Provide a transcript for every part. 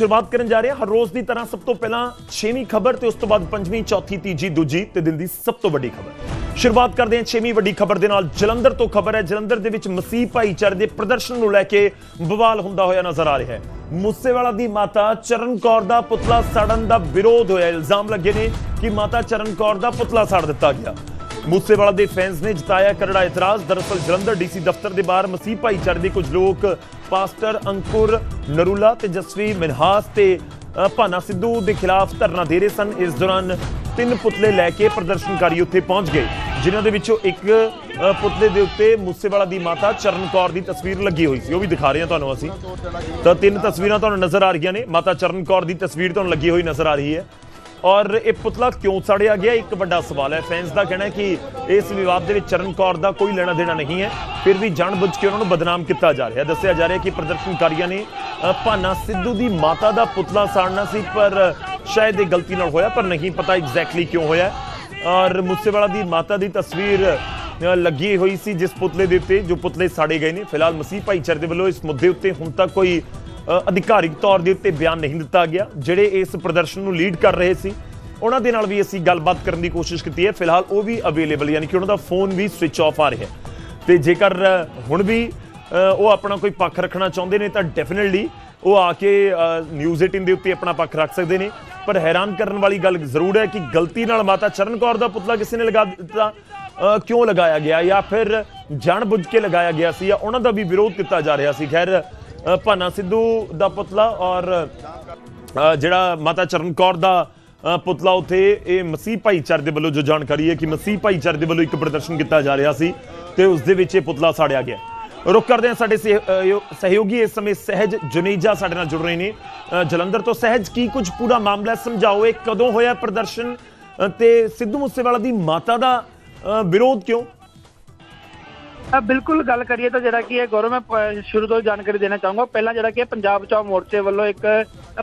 ਸ਼ੁਰੂਆਤ ਕਰਨ ਜਾ ਰਹੇ। ਹਾਂ ਹਰ ਰੋਜ਼ ਦੀ ਤਰ੍ਹਾਂ ਸਭ ਤੋਂ ਪਹਿਲਾਂ 6ਵੀਂ ਖਬਰ ਤੇ ਉਸ ਤੋਂ ਬਾਅਦ 5ਵੀਂ ਚੌਥੀ, ਤੀਜੀ, ਦੂਜੀ ਤੇ ਦਿਨ ਦੀ ਸਭ ਤੋਂ ਵੱਡੀ ਖਬਰ। ਸ਼ੁਰੂਆਤ ਕਰਦੇ ਹਾਂ 6ਵੀਂ ਵੱਡੀ ਖਬਰ ਦੇ ਨਾਲ। ਜਲੰਧਰ ਤੋਂ ਖਬਰ ਹੈ, ਜਲੰਧਰ ਦੇ ਵਿੱਚ ਮਸੀਹ ਭਾਈਚਾਰੇ ਦੇ ਪ੍ਰਦਰਸ਼ਨ ਨੂੰ ਲੈ ਕੇ ਬਵਾਲ ਹੁੰਦਾ ਹੋਇਆ ਨਜ਼ਰ ਆ ਰਿਹਾ ਹੈ। ਮੂਸੇਵਾਲਾ ਦੀ ਮਾਤਾ ਚਰਨ ਕੌਰ ਦਾ ਪੁਤਲਾ ਸਾੜਨ ਦਾ ਵਿਰੋਧ ਹੋਇਆ। ਇਲਜ਼ਾਮ ਲੱਗੇ ਨੇ ਕਿ ਮਾਤਾ ਚਰਨ ਕੌਰ ਦਾ ਪੁਤਲਾ ਸਾੜ ਦਿੱਤਾ ਗਿਆ। ਮੂਸੇਵਾਲਾ ਦੇ ਫੈਨਸ ਨੇ ਜਤਾਇਆ ਕਰੜਾ ਇਤਰਾਜ਼। ਦਰਅਸਲ ਜਲੰਧਰ ਡੀਸੀ ਦਫ਼ਤਰ ਦੇ ਬਾਹਰ ਮਸੀਹ ਭਾਈਚਾਰੇ ਦੇ ਕੁਝ ਲੋਕ, ਪਾਸਟਰ ਅੰਕੁਰ ਨਰੂਲਾ ਤੇ ਜਸਵੀ ਮਿਨਹਾਸ ਤੇ ਭਾਨਾ ਸਿੱਧੂ ਦੇ ਖਿਲਾਫ ਧਰਨਾ ਦੇ ਰਹੇ ਸਨ। ਇਸ ਦੌਰਾਨ ਤਿੰਨ ਪੁਤਲੇ ਲੈ ਕੇ ਪ੍ਰਦਰਸ਼ਨਕਾਰੀ ਉੱਥੇ ਪਹੁੰਚ ਗਏ, ਜਿਨ੍ਹਾਂ ਦੇ ਵਿੱਚੋਂ ਇੱਕ ਪੁਤਲੇ ਦੇ ਉੱਤੇ ਮੂਸੇਵਾਲਾ ਦੀ ਮਾਤਾ ਚਰਨ ਕੌਰ ਦੀ ਤਸਵੀਰ ਲੱਗੀ ਹੋਈ ਸੀ। ਉਹ ਵੀ ਦਿਖਾ ਰਹੇ ਹਾਂ ਤੁਹਾਨੂੰ ਅਸੀਂ। ਤਾਂ ਤਿੰਨ ਤਸਵੀਰਾਂ ਤੁਹਾਨੂੰ ਨਜ਼ਰ ਆ ਰਹੀਆਂ ਨੇ। ਮਾਤਾ ਚਰਨ ਕੌਰ ਦੀ ਤਸਵੀਰ ਤੁਹਾਨੂੰ ਲੱਗੀ ਹੋਈ ਨਜ਼ਰ ਆ ਰਹੀ ਹੈ। ਔਰ ਇਹ ਪੁਤਲਾ ਕਿਉਂ ਸਾੜਿਆ ਗਿਆ? ਇੱਕ ਵੱਡਾ ਸਵਾਲ ਹੈ। ਫੈਨਸ ਦਾ ਕਹਿਣਾ ਹੈ ਕਿ ਇਸ ਵਿਵਾਦ ਦੇ ਵਿੱਚ ਚਰਨ ਕੌਰ ਦਾ ਕੋਈ ਲੈਣਾ ਦੇਣਾ ਨਹੀਂ ਹੈ। ਫਿਰ ਵੀ ਜਾਣਬੁੱਝ ਕੇ ਉਹਨਾਂ ਨੂੰ ਬਦਨਾਮ ਕੀਤਾ ਜਾ ਰਿਹਾ ਦੱਸਿਆ ਜਾ ਰਿਹਾ ਕਿ ਪ੍ਰਦਰਸ਼ਨਕਾਰੀਆਂ ਨੇ ਭਾਨਾ ਸਿੱਧੂ ਦੀ ਮਾਤਾ ਦਾ ਪੁਤਲਾ ਸਾੜਨਾ ਸੀ, ਪਰ ਸ਼ਾਇਦ ਇਹ ਗਲਤੀ ਨਾਲ ਹੋਇਆ, ਪਰ ਨਹੀਂ ਪਤਾ ਐਗਜ਼ੈਕਟਲੀ ਕਿਉਂ ਹੋਇਆ। ਔਰ ਮੂਸੇਵਾਲਾ ਦੀ ਮਾਤਾ ਦੀ ਤਸਵੀਰ ਲੱਗੀ ਹੋਈ ਸੀ ਜਿਸ ਪੁਤਲੇ ਦੇ ਉੱਤੇ, ਜੋ ਪੁਤਲੇ ਸਾੜੇ ਗਏ ਨੇ। ਫਿਲਹਾਲ ਮਸੀਹ ਭਾਈਚਾਰੇ ਦੇ ਵੱਲੋਂ ਇਸ ਮੁੱਦੇ ਉੱਤੇ ਹੁਣ ਤੱਕ ਕੋਈ ਅਧਿਕਾਰਿਕ ਤੌਰ ਦੇ ਉੱਤੇ ਬਿਆਨ ਨਹੀਂ ਦਿੱਤਾ ਗਿਆ, ਜਿਹੜੇ ਇਸ ਪ੍ਰਦਰਸ਼ਨ ਨੂੰ ਲੀਡ ਕਰ ਰਹੇ ਸੀ। ਉਹਨਾਂ ਦੇ ਨਾਲ ਵੀ ਅਸੀਂ ਗੱਲਬਾਤ ਕਰਨ ਦੀ ਕੋਸ਼ਿਸ਼ ਕੀਤੀ ਹੈ। ਫਿਲਹਾਲ ਉਹ ਵੀ ਅਵੇਲੇਬਲ ਯਾਨੀ ਕਿ ਉਹਨਾਂ ਦਾ ਫੋਨ ਵੀ ਸਵਿਚ ਆਫ ਆ ਰਿਹਾ ਹੈ। ਤੇ ਜੇਕਰ ਹੁਣ ਵੀ ਉਹ ਆਪਣਾ ਕੋਈ ਪੱਖ ਰੱਖਣਾ ਚਾਹੁੰਦੇ ਨੇ, ਤਾਂ ਡੈਫੀਨਿਟਲੀ ਉਹ ਆ ਕੇ ਨਿਊਜ਼ 18 ਦੇ ਉੱਤੇ ਆਪਣਾ ਪੱਖ ਰੱਖ ਸਕਦੇ ਨੇ। ਪਰ ਹੈਰਾਨ ਕਰਨ ਵਾਲੀ ਗੱਲ ਜ਼ਰੂਰ ਹੈ ਕਿ ਗਲਤੀ ਨਾਲ ਮਾਤਾ ਚਰਨ ਕੌਰ ਦਾ ਪੁਤਲਾ ਕਿਸੇ ਨੇ ਲਗਾ ਦਿੱਤਾ ਕਿਉਂ ਲਗਾਇਆ ਗਿਆ? ਜਾਂ ਫਿਰ ਜਾਣਬੁੱਝ ਕੇ ਲਗਾਇਆ ਗਿਆ ਸੀ ਜਾਂ ਉਹਨਾਂ ਦਾ ਵੀ ਵਿਰੋਧ ਕੀਤਾ ਜਾ ਰਿਹਾ ਸੀ? ਖੈਰ ਭਾਨਾ ਸਿੱਧੂ ਦਾ ਪੁਤਲਾ ਔਰ ਜਿਹੜਾ ਮਾਤਾ ਚਰਨ ਕੌਰ ਦਾ ਪੁਤਲਾ ਉਥੇ ਇਹ ਮਸੀਹ ਭਾਈਚਾਰੇ ਦੇ ਵੱਲੋਂ ਜੋ ਜਾਣਕਾਰੀ ਹੈ ਕਿ ਮਸੀਹ ਭਾਈਚਾਰੇ ਦੇ ਵੱਲੋਂ ਇੱਕ ਪ੍ਰਦਰਸ਼ਨ ਕੀਤਾ ਜਾ ਰਿਹਾ ਸੀ ਤੇ ਉਸ ਦੇ ਵਿੱਚ ਇਹ ਪੁਤਲਾ ਸਾੜਿਆ ਗਿਆ। ਰੁਕ ਕਰਦੇ ਹਾਂ ਸਾਡੇ ਸਹਿ- ਸਹਿਯੋਗੀ ਇਸ ਸਮੇਂ ਸਹਿਜ ਜੁਨੇਜਾ ਸਾਡੇ ਨਾਲ ਜੁੜ ਰਹੇ ਨੇ। ਜਲੰਧਰ ਤੋਂ ਸਹਿਜ ਕੀ ਕੁਝ ਪੂਰਾ ਮਾਮਲਾ ਸਮਝਾਓ ਇਹ ਕਦੋਂ ਹੋਇਆ ਪ੍ਰਦਰਸ਼ਨ? ਅ, ਤੇ ਸਿੱਧੂ ਮੂਸੇਵਾਲਾ ਦੀ ਮਾਤਾ ਦਾ ਵਿਰੋਧ ਕਿਉਂ? ਬਿਲਕੁਲ ਗੱਲ ਕਰੀਏ ਤਾਂ ਜਿਹੜਾ ਕਿ ਇਹ ਗੌਰਵ ਮੈਂ ਸ਼ੁਰੂ ਤੋਂ ਜਾਣਕਾਰੀ ਦੇਣਾ ਚਾਹੂੰਗਾ। ਪਹਿਲਾਂ ਜਿਹੜਾ ਕਿ ਪੰਜਾਬ ਬਚਾਓ ਮੋਰਚੇ ਵੱਲੋਂ ਇੱਕ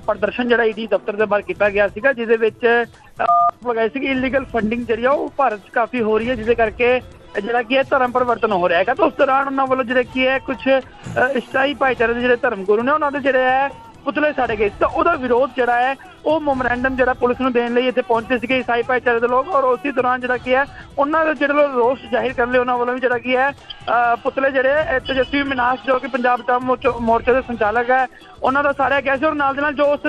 ਪ੍ਰਦਰਸ਼ਨ ਜਿਹੜਾ ਈਡੀ ਦਫ਼ਤਰ ਦੇ ਬਾਹਰ ਕੀਤਾ ਗਿਆ ਸੀਗਾ ਜਿਹਦੇ ਵਿੱਚ ਅ, ਸੀ ਕਿ ਇਲੀਗਲ ਫੰਡਿੰਗ ਜਿਹੜੀ ਆ ਉਹ ਭਾਰਤ 'ਚ ਕਾਫੀ ਹੋ ਰਹੀ ਹੈ ਜਿਹਦੇ ਕਰਕੇ ਜਿਹੜਾ ਕਿ ਹੈ ਧਰਮ ਪਰਿਵਰਤਨ ਹੋ ਰਿਹਾ ਹੈਗਾ। ਤਾਂ ਉਸ ਦੌਰਾਨ ਉਹਨਾਂ ਵੱਲੋਂ ਜਿਹੜੇ ਕੀ ਹੈ ਕੁਝ ਇਸਤਾਈ ਭਾਈਚਾਰੇ ਦੇ ਜਿਹੜੇ ਧਰਮ ਗੁਰੂ ਨੇ ਉਹਨਾਂ ਦੇ ਜਿਹੜੇ ਹੈ ਪੁਤਲੇ ਸਾੜੇ ਗਏ ਤਾਂ ਉਹਦਾ ਵਿਰੋਧ ਜਿਹੜਾ ਹੈ ਉਹ ਮੈਮੋਰੈਂਡਮ ਜਿਹੜਾ ਪੁਲਿਸ ਨੂੰ ਦੇਣ ਲਈ ਇੱਥੇ ਪਹੁੰਚੇ ਸੀਗੇ ਈਸਾਈ ਭਾਈਚਾਰੇ ਦੇ ਲੋਕ ਔਰ ਉਸੇ ਦੌਰਾਨ ਜਿਹੜਾ ਕੀ ਹੈ, ਉਹਨਾਂ ਦੇ ਜਿਹੜੇ ਲੋਕ ਰੋਸ ਜ਼ਾਹਿਰ ਕਰਨ ਲਈ ਉਹਨਾਂ ਵੱਲੋਂ ਵੀ ਜਿਹੜਾ ਕੀ ਹੈ, ਅਹ, ਪੁਤਲੇ ਜਿਹੜੇ ਤੇਜਸਵੀ ਮਿਨਾਸ ਜੋ ਕਿ ਪੰਜਾਬ ਦਾ ਮੋਰਚੇ ਦੇ ਸੰਚਾਲਕ ਹੈ, ਉਹਨਾਂ ਦਾ ਸਾਰਿਆ ਗਿਆ ਸੀ ਔਰ ਨਾਲ ਦੇ ਨਾਲ ਜੋ ਉਸ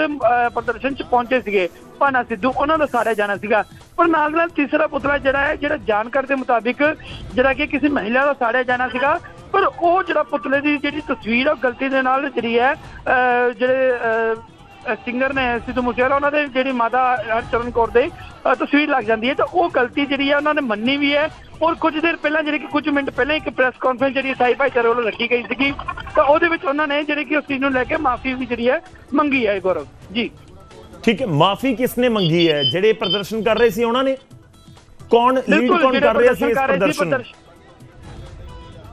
ਪ੍ਰਦਰਸ਼ਨ 'ਚ ਪਹੁੰਚੇ ਸੀਗੇ, ਭਾਨਾ ਸਿੱਧੂ, ਉਹਨਾਂ ਦਾ ਸਾਰਿਆ ਜਾਣਾ ਸੀਗਾ। ਪਰ ਨਾਲ ਦੇ ਨਾਲ ਤੀਸਰਾ ਪੁਤਲਾ ਜਿਹੜਾ ਹੈ, ਜਿਹੜਾ ਜਾਣਕਾਰੀ ਦੇ ਮੁਤਾਬਿਕ ਜਿਹੜਾ ਕਿ ਕਿਸੇ ਮਹਿਲਾ ਦਾ ਸਾੜਿਆ ਜਾਣਾ ਸੀਗਾ, ਪਰ ਉਹ ਜਿਹੜਾ ਪੁਤਲੇ ਦੀ ਜਿਹੜੀ ਤਸਵੀਰ ਆ ਉਹ ਗਲਤੀ ਦੇ ਨਾਲ ਜਿਹੜੀ ਹੈ, ਅਹ, ਜਿਹੜੇ, ਅਹ ਸਿੰਗਰ ਨੇ ਸਿੱਧੂ ਮੂਸੇਵਾਲਾ ਉਹਨਾਂ ਦੇ ਜਿਹੜੀ ਮਾਤਾ ਹਰਚਰਨ ਕੌਰ ਦੇ ਤਸਵੀਰ ਲੱਗ ਜਾਂਦੀ ਹੈ। ਤਾਂ ਉਹ ਗਲਤੀ ਜਿਹੜੀ ਹੈ ਉਹਨਾਂ ਨੇ ਮੰਨੀ ਵੀ ਹੈ। ਔਰ ਕੁਝ ਦੇਰ ਪਹਿਲਾਂ ਜਿਹੜੀ ਕਿ ਕੁਝ ਮਿੰਟ ਪਹਿਲਾਂ ਇੱਕ ਪ੍ਰੈਸ ਕਾਨਫਰੰਸ ਜਿਹੜੀ ਸਾਈ ਭਾਈਚਾਰੇ ਵੱਲੋਂ ਰੱਖੀ ਗਈ ਸੀਗੀ। ਤਾਂ ਉਹਦੇ ਵਿੱਚ ਉਹਨਾਂ ਨੇ ਜਿਹੜੀ ਕਿ ਉਸ ਚੀਜ਼ ਨੂੰ ਲੈ ਕੇ ਮਾਫੀ ਵੀ ਜਿਹੜੀ ਹੈ ਮੰਗੀ ਹੈ ਗੌਰਵ। ਜੀ। ਠੀਕ ਹੈ ਮਾਫੀ ਕਿਸ ਨੇ ਮੰਗੀ ਹੈ? ਜਿਹੜੇ ਪ੍ਰਦਰਸ਼ਨ ਕਰ ਰਹੇ ਸੀ ਉਹਨਾਂ ਨੇ? ਕੌਣ ਲੀਡ ਕੌਣ ਕਰ ਰਿਹਾ ਸੀ ਇਸ ਪ੍ਰਦਰਸ਼ਨ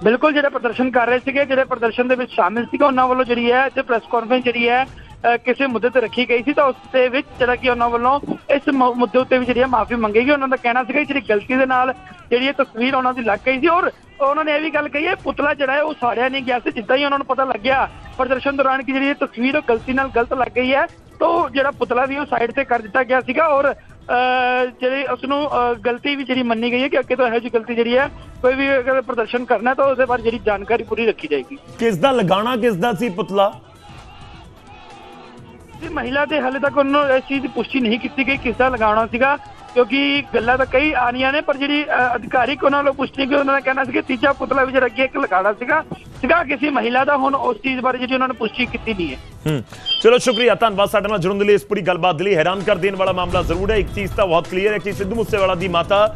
ਬਿਲਕੁਲ ਜਿਹੜੇ ਪ੍ਰਦਰਸ਼ਨ ਕਰ ਰਹੇ ਸੀਗੇ ਜਿਹੜੇ ਪ੍ਰਦਰਸ਼ਨ ਦੇ ਵਿੱਚ ਸ਼ਾਮਿਲ ਸੀਗੇ ਉਹਨਾਂ ਵੱਲੋਂ ਜਿਹੜੀ ਹੈ ਤੇ ਪ੍ਰੈਸ ਕਾਨਫਰੰਸ ਜਿਹੜੀ ਹੈ ਕਿਸੇ ਮੁੱਦੇ ਤੇ ਰੱਖੀ ਗਈ ਸੀ ਤਾਂ ਉਸ ਦੇ ਵਿੱਚ ਜਿਹੜਾ ਕਿ ਉਹਨਾਂ ਵੱਲੋਂ ਇਸ ਮੁੱਦੇ ਉੱਤੇ ਵੀ ਜਿਹੜੀ ਹੈ ਮਾਫੀ ਮੰਗੇਗੀ ਉਹਨਾਂ ਦਾ ਕਹਿਣਾ ਸੀਗਾ ਜਿਹੜੀ ਗਲਤੀ ਦੇ ਨਾਲ ਜਿਹੜੀ ਇਹ ਤਸਵੀਰ ਉਹਨਾਂ ਦੀ ਲੱਗ ਗਈ ਸੀ ਔਰ ਉਹਨਾਂ ਨੇ ਇਹ ਵੀ ਗੱਲ ਕਹੀ ਹੈ, ਪੁਤਲਾ ਜਿਹੜਾ ਹੈ ਉਹ ਸਾੜਿਆ ਨਹੀਂ ਗਿਆ ਸੀ, ਜਿੱਦਾਂ ਹੀ ਉਹਨਾਂ ਨੂੰ ਪਤਾ ਲੱਗਿਆ ਪ੍ਰਦਰਸ਼ਨ ਦੌਰਾਨ ਕਿ ਜਿਹੜੀ ਇਹ ਤਸਵੀਰ ਉਹ ਗਲਤੀ ਨਾਲ ਗਲਤ ਲੱਗ ਗਈ ਹੈ, ਤਾਂ ਉਹ ਜਿਹੜਾ ਪੁਤਲਾ ਵੀ ਉਹ ਸਾਈਡ ਤੇ ਕਰ ਦਿੱਤਾ ਗਿਆ ਸੀਗਾ ਔਰ ਅਹ ਜਿਹੜੀ ਉਸ ਨੂੰ ਅਹ ਗਲਤੀ ਵੀ ਜਿਹੜੀ ਮੰਨੀ ਗਈ ਹੈ ਕਿ ਅੱਗੇ ਤੋਂ ਇਹੋ ਜਿਹੀ ਗਲਤੀ ਜਿਹੜੀ ਹੈ ਕੋਈ ਵੀ ਅਗਰ ਪ੍ਰਦਰਸ਼ਨ ਕਰਨਾ ਹੈ ਤਾਂ ਉਹਦੇ ਬਾਰੇ ਜਿਹੜੀ ਜਾਣਕਾਰੀ ਪੂਰੀ ਰੱਖੀ ਜਾਏਗੀ। ਕਿਸ ਦਾ ਲਗਾਣਾ ਕਿਸ ਦਾ ਸੀ ਪੁਤਲਾ? ਜੀ ਮਹਿਲਾ ਦੇ ਹਾਲੇ ਤੱਕ ਉਹਨਾਂ ਨੂੰ ਇਸ ਚੀਜ਼ ਦੀ ਪੁਸ਼ਟੀ ਨਹੀਂ ਕੀਤੀ ਗਈ ਕਿਸ ਦਾ ਲਗਾਉਣਾ ਸੀਗਾ ਕਿਉਂਕਿ ਗੱਲਾਂ ਤਾਂ ਕਈ ਆ ਰਹੀਆਂ ਨੇ ਪਰ ਜਿਹੜੀ ਅਹ, ਅਧਿਕਾਰਿਕ ਉਹਨਾਂ ਵੱਲੋਂ ਪੁਸ਼ਟੀ ਕਿ ਉਹਨਾਂ ਦਾ ਕਹਿਣਾ ਸੀ ਕਿ ਤੀਜਾ ਪੁਤਲਾ ਵਿੱਚ ਜਿਹੜਾ ਅੱਗੇ ਇੱਕ ਲਗਾਉਣਾ ਸੀਗਾ ਸੀਗਾ ਕਿਸੇ ਮਹਿਲਾ ਦਾ ਹੁਣ ਉਸ ਚੀਜ਼ ਬਾਰੇ ਜਿਹੜੀ ਉਹਨਾਂ ਨੇ ਪੁਸ਼ਟੀ ਕੀਤੀ ਨਹੀਂ ਹੈ। ਹੂੰ। ਚਲੋ, ਸ਼ੁਕਰੀਆ ਧੰਨਵਾਦ ਸਾਡੇ ਨਾਲ ਜੁੜਨ ਦੇ ਲਈ ਇਸ ਪੂਰੀ ਗੱਲਬਾਤ ਲਈ। ਹੈਰਾਨ ਕਰ ਦੇਣ ਵਾਲਾ ਮਾਮਲਾ ਜ਼ਰੂਰ ਹੈ। ਇੱਕ ਚੀਜ਼ ਤਾਂ ਬਹੁਤ ਕਲੀਅਰ ਹੈ ਕਿ ਸਿੱਧੂ ਮੂਸੇਵਾਲਾ ਦੀ ਮਾਤਾ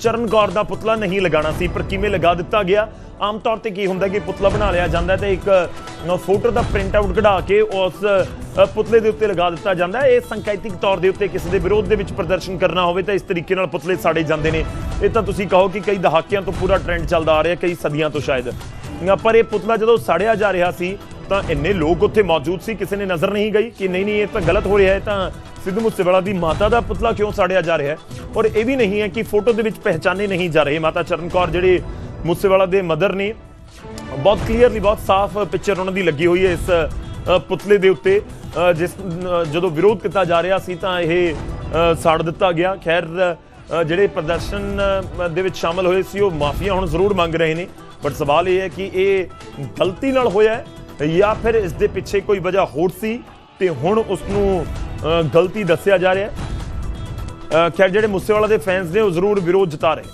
ਚਰਨ ਕੌਰ ਦਾ ਪੁਤਲਾ ਨਹੀਂ ਲਗਾਉਣਾ ਸੀ, ਪਰ ਕਿਵੇਂ ਲਗਾ ਦਿੱਤਾ ਗਿਆ? ਆਮ ਤੌਰ ਤੇ ਕੀ ਹੁੰਦਾ ਕਿ ਪੁਤਲਾ ਬਣਾ ਲਿਆ ਜਾਂਦਾ ਹੈ ਤੇ ਇੱਕ ਫੋਟੋ ਦਾ ਪ੍ਰਿੰਟ ਆਊਟ ਕਢਾ ਕੇ ਉਸ ਪੁਤਲੇ ਦੇ ਉੱਤੇ ਲਗਾ ਦਿੱਤਾ ਜਾਂਦਾ ਹੈ। ਇਹ ਸੰਕੇਤਿਕ ਤੌਰ ਦੇ ਉੱਤੇ ਕਿਸੇ ਦੇ ਵਿਰੋਧ ਦੇ ਵਿੱਚ ਪ੍ਰਦਰਸ਼ਨ ਕਰਨਾ ਹੋਵੇ ਤਾਂ ਇਸ ਤਰੀਕੇ ਨਾਲ ਪੁਤਲੇ ਸਾੜੇ ਜਾਂਦੇ ਨੇ। ਇਹ ਤਾਂ ਤੁਸੀਂ ਕਹੋ ਕਿ ਕਈ ਦਹਾਕਿਆਂ ਤੋਂ ਪੂਰਾ ਟ੍ਰੈਂਡ ਚੱਲਦਾ ਆ ਰਿਹਾ, ਕਈ ਸਦੀਆਂ ਤੋਂ ਸ਼ਾਇਦ। ਪਰ ਇਹ ਪੁਤਲਾ ਜਦੋਂ ਸਾੜਿਆ ਜਾ ਰਿਹਾ ਸੀ ਤਾਂ ਇੰਨੇ ਲੋਕ ਉੱਥੇ ਮੌਜੂਦ ਸੀ, ਕਿਸੇ ਨੇ ਨਜ਼ਰ ਨਹੀਂ ਗਈ ਕਿ ਨਹੀਂ ਨਹੀਂ, ਇਹ ਤਾਂ ਗਲਤ ਹੋ ਰਿਹਾ ਹੈ, ਤਾਂ ਸਿੱਧੂ ਮੂਸੇਵਾਲਾ ਦੀ ਮਾਤਾ ਦਾ ਪੁਤਲਾ ਕਿਉਂ ਸਾੜਿਆ ਜਾ ਰਿਹਾ ਹੈ? ਔਰ ਇਹ ਵੀ ਨਹੀਂ ਹੈ ਕਿ ਫੋਟੋ ਦੇ ਵਿੱਚ ਪਹਿਚਾਨੇ ਨਹੀਂ ਜਾ ਰਹੇ ਮਾਤਾ ਚਰਨ ਕੌਰ, ਜਿਹੜੇ ਮੂਸੇਵਾਲਾ ਦੇ ਮਦਰ ਨੇ। ਬਹੁਤ ਕਲੀਅਰਲੀ ਬਹੁਤ ਸਾਫ਼ ਪਿਕਚਰ ਉਹਨਾਂ ਦੀ ਲੱਗੀ ਹੋਈ ਹੈ ਇਸ ਪੁਤਲੇ ਦੇ ਉੱਤੇ। ਜਿਸ ਜਦੋਂ ਵਿਰੋਧ ਕੀਤਾ ਜਾ ਰਿਹਾ ਸੀ ਤਾਂ ਇਹ ਸਾੜ ਦਿੱਤਾ ਗਿਆ। ਖੈਰ ਜਿਹੜੇ ਪ੍ਰਦਰਸ਼ਨ ਦੇ ਵਿੱਚ ਸ਼ਾਮਲ ਹੋਏ ਸੀ, ਉਹ ਮਾਫੀਆ ਹੁਣ ਜ਼ਰੂਰ ਮੰਗ ਰਹੇ ਨੇ। ਬਟ ਸਵਾਲ ਇਹ ਹੈ ਕਿ ਇਹ ਗਲਤੀ ਨਾਲ ਹੋਇਆ ਹੈ ਜਾਂ ਫਿਰ ਇਸ ਦੇ ਪਿੱਛੇ ਕੋਈ ਵਜ੍ਹਾ ਹੋਰ ਸੀ ਤੇ ਹੁਣ ਉਸ ਨੂੰ ਗਲਤੀ ਦੱਸਿਆ ਜਾ ਰਿਹਾ ਹੈ। ਖੈਰ, ਜਿਹੜੇ ਮੂਸੇਵਾਲਾ ਦੇ ਫੈਨਸ ਨੇ ਉਹ ਜ਼ਰੂਰ ਵਿਰੋਧ ਜਤਾ ਰਹੇ।